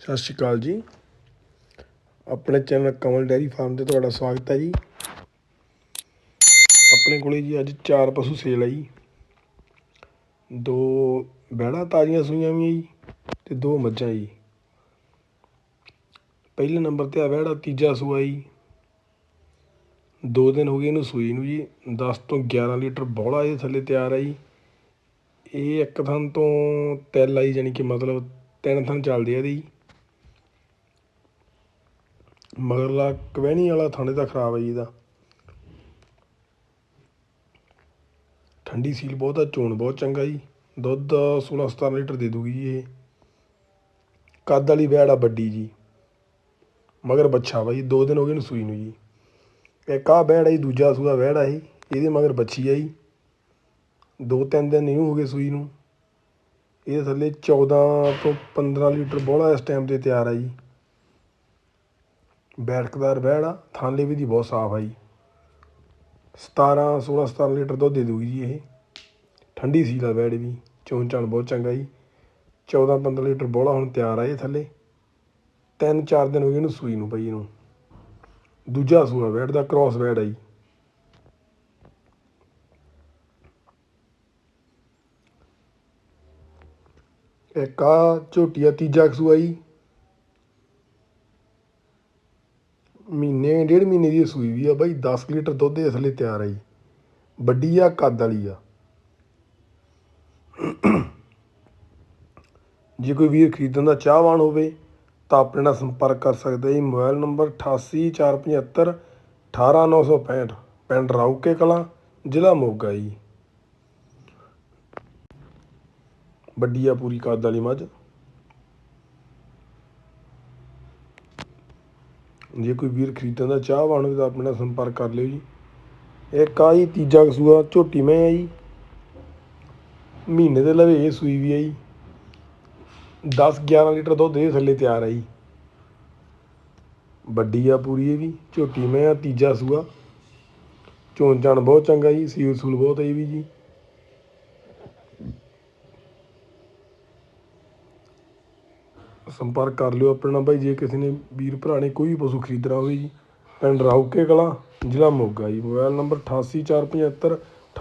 ਸਤਿ ਸ਼੍ਰੀ ਅਕਾਲ ਜੀ। ਆਪਣੇ ਚੈਨਲ ਕਮਲ ਡੈਰੀ ਫਾਰਮ ਤੇ ਤੁਹਾਡਾ ਸਵਾਗਤ ਹੈ ਜੀ। ਆਪਣੇ ਕੋਲੇ ਜੀ ਅੱਜ ਚਾਰ ਪਸ਼ੂ ਸੇਲ ਆ ਜੀ। ਦੋ ਬੈੜਾ ਤਾਜ਼ੀਆਂ ਸੂਈਆਂ ਵੀ ਜੀ ਤੇ ਦੋ ਮੱਝਾਂ ਜੀ। ਪਹਿਲੇ ਨੰਬਰ ਤੇ ਆ ਬੈੜਾ ਤੀਜਾ ਸੂਆ ਜੀ। ਦੋ ਦਿਨ ਹੋ ਗਏ ਇਹਨੂੰ ਸੂਈ ਨੂੰ ਜੀ 10 ਤੋਂ 11 ਲੀਟਰ ਬੋਲਾ ਇਹਦੇ ਥੱਲੇ ਤਿਆਰ ਹੈ ਜੀ। ਇਹ ਇੱਕ ਥਣ ਤੋਂ ਤਿਲ ਆਈ ਜਾਨੀ ਕਿ ਮਤਲਬ ਤਿੰਨ ਥਾਂ ਚੱਲਦੇ ਆ ਇਹਦੀ। ਮਗਰਲਾ ਕਵੈਣੀ ਵਾਲਾ ਥਾਣੇ ਦਾ ਖਰਾਬ ਹੈ ਜੀ ਇਹਦਾ। ਠੰਡੀ ਸੀਲ ਬਹੁਤ ਆ, ਚੋਣ ਬਹੁਤ ਚੰਗਾ ਜੀ। ਦੁੱਧ 16 17 ਲੀਟਰ ਦੇ ਦੂਗੀ ਜੀ ਇਹ। ਕੱਦ ਵਾਲੀ ਵੈੜ ਆ ਵੱਡੀ ਜੀ। ਮਗਰ ਬੱਚਾ ਵਾ ਜੀ, ਦੋ ਦਿਨ ਹੋ ਗਏ ਨੂੰ ਸੂਈ ਨੂੰ ਜੀ। ਇੱਕ ਆ ਵੈੜ ਆ ਜੀ, ਦੂਜਾ ਸੂਆ ਵੈੜ ਆ ਜੀ ਇਹਦੇ ਮਗਰ ਬੱਚੀ ਆ ਜੀ। ਦੋ ਤਿੰਨ ਦਿਨ ਨਹੀਂ ਹੋ ਗਏ ਸੂਈ ਨੂੰ। ਇਹ ਥੱਲੇ 14 ਤੋਂ 15 ਲੀਟਰ ਬੋਲਾ ਇਸ ਟਾਈਮ ਤੇ ਤਿਆਰ ਆ ਜੀ। ਬੈਠਕਦਾਰ ਬੈੜ ਆ ਥਾਲੇ ਵੀ ਦੀ ਬਹੁਤ ਸਾਫ਼ ਆ ਜੀ। 17 16 17 ਲੀਟਰ ਦੁੱਧ ਦੇ ਦੂਗੀ ਜੀ ਇਹ। ਠੰਡੀ ਸੀਲ ਆ ਬੈੜ ਵੀ, ਚੋਣ ਚਾਣ ਬਹੁਤ ਚੰਗਾ ਜੀ। 14 15 ਲੀਟਰ ਬੋਲਾ ਹੁਣ ਤਿਆਰ ਆ ਇਹ ਥੱਲੇ। ਤਿੰਨ, ਚਾਰ ਦਿਨ ਹੋ ਗਏ ਇਹਨੂੰ ਸੂਈ ਨੂੰ ਪਈ ਇਹਨੂੰ। ਦੂਜਾ ਸੂਆ ਬੈੜ ਦਾ ਕ੍ਰਾਸ ਬੈੜ ਆ ਜੀ। ਇੱਕ ਆ ਝੋਟੀ ਆ, ਤੀਜਾ ਸੂਆ ਜੀ। ਮਹੀਨੇ, ਡੇਢ ਮਹੀਨੇ ਦੀ ਸੂਈ ਵੀ ਆ ਬਾਈ 10 ਲੀਟਰ ਦੁੱਧ ਇਸ ਥੱਲੇ ਤਿਆਰ ਆ ਜੀ। ਵੱਡੀ ਆ, ਕੱਦ ਵਾਲੀ ਆ। ਜੇ ਕੋਈ ਵੀਰ ਖਰੀਦਣ ਦਾ ਚਾਹਵਾਨ ਹੋਵੇ, ਤਾਂ ਆਪਣੇ ਨਾਲ ਸੰਪਰਕ ਕਰ ਸਕਦਾ ਜੀ। ਮੋਬਾਈਲ ਨੰਬਰ 8845 18965 ਪਿੰਡ ਰਾਊਕੇ ਕਲਾਂ, ਜ਼ਿਲ੍ਹਾ ਮੋਗਾ ਜੀ। ਵੱਡੀ ਆ ਪੂਰੀ ਕੱਦ ਵਾਲੀ ਮੱਝ। ਜੇ ਕੋਈ ਵੀਰ ਖਰੀਦਣ ਦਾ ਚਾਹਵਾਨ ਹੋਵੇ ਤਾਂ ਆਪਣੇ ਨਾਲ ਸੰਪਰਕ ਕਰ ਲਿਓ ਜੀ। ਇੱਕ ਆ ਜੀ, ਤੀਜਾ ਕਸੂਆ, ਝੋਟੀ ਮੈਂ ਆ ਜੀ। ਮਹੀਨੇ ਦੇ ਲਵੇ ਇਹ ਸੂਈ ਵੀ ਆ ਜੀ। 10 11 ਲੀਟਰ ਦੁੱਧ ਇਹ ਥੱਲੇ ਤਿਆਰ ਆ ਜੀ। ਵੱਡੀ ਆ ਪੂਰੀ ਇਹ ਵੀ, ਝੋਟੀ ਮੈਂ ਆ, ਤੀਜਾ ਸੂਆ ਚੋਣ ਚਾਣ ਬਹੁਤ ਚੰਗਾ ਜੀ ਸੀਲ ਸੂਲ ਬਹੁਤ ਹੈ ਇਹ ਵੀ ਜੀ। ਸੰਪਰਕ ਕਰ ਲਿਓ ਆਪਣੇ ਨਾਲ। ਭਾਈ, ਜੇ ਕਿਸੇ ਨੇ ਵੀਰ ਭਰਾ ਨੇ ਕੋਈ ਵੀ ਪਸ਼ੂ ਖਰੀਦਣਾ ਹੋਵੇ ਜੀ, ਪਿੰਡ ਰਾਊਕੇ ਕਲਾਂ, ਜ਼ਿਲ੍ਹਾ ਮੋਗਾ ਜੀ। Mobile number 8845